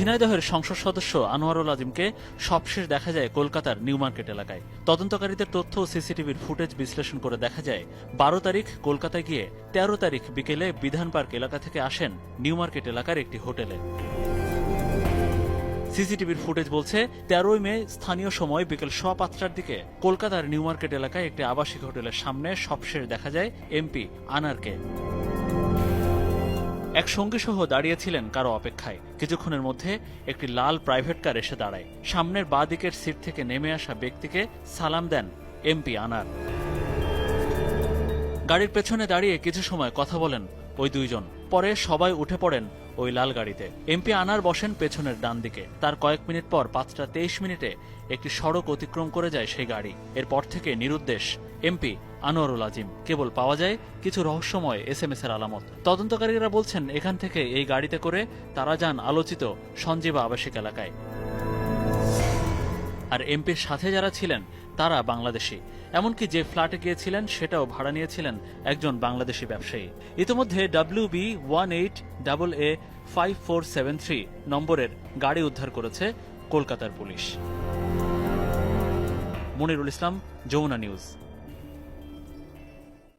ঝিনাইদহের সংসদ সদস্য আনোয়ারুল আজিমকে সবশেষ দেখা যায় কলকাতার নিউ মার্কেট এলাকায়। তদন্তকারীদের তথ্য ও সিসিটিভির ফুটেজ বিশ্লেষণ করে দেখা যায়, বারো তারিখ কলকাতায় গিয়ে তেরো তারিখ বিকেলে বিধান পার্ক এলাকা থেকে আসেন নিউ মার্কেট এলাকার একটি হোটেলে। সিসিটিভির ফুটেজ বলছে, তেরোই মে স্থানীয় সময় বিকেল সোয়া পাঁচটার দিকে কলকাতার নিউ মার্কেট এলাকায় একটি আবাসিক হোটেলের সামনে সবশেষ দেখা যায় এমপি আনারকে। এক সঙ্গী সহ দাঁড়িয়েছিলেন কারও অপেক্ষায়। কিছুক্ষণের মধ্যে একটি লাল প্রাইভেট কার এসে দাঁড়ায়। সামনের বাঁ দিকের সিট থেকে নেমে আসা ব্যক্তিকে সালাম দেন এমপি আনার। গাড়ির পেছনে দাঁড়িয়ে কিছু সময় কথা বলেন ওই দুইজন। পরে সবাই উঠে পড়েন ওই লাল গাড়িতে। এমপি আনার বসেন পেছনের ডান দিকে। তার কয়েক মিনিট পর পাঁচটা তেইশ মিনিটে একটি সড়ক অতিক্রম করে যায় সেই গাড়ি। এরপর থেকে নিরুদ্দেশ এমপি আনোয়ারুল আজিম। কেবল পাওয়া যায় কিছু রহস্যময় এস এম এর আলামত। তদন্তকারীরা বলছেন, এখান থেকে এই গাড়িতে করে তারা যান আলোচিত সঞ্জীবা আবাসিক এলাকায়। আর এমপির সাথে যারা ছিলেন, তারা বাংলাদেশি। এমনকি যে ফ্ল্যাটে গিয়েছিলেন, সেটাও ভাড়া নিয়েছিলেন একজন বাংলাদেশি ব্যবসায়ী। ইতিমধ্যে W B one eight double A five four seven three নম্বরের গাড়ি উদ্ধার করেছে কলকাতার পুলিশ। মনিরুল ইসলাম, যমুনা নিউজ।